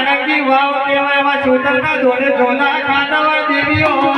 કાનકી વાવ કહેવાય એવા ચોતરના ધોરે ધોના ખાતા હોય દેવીઓ.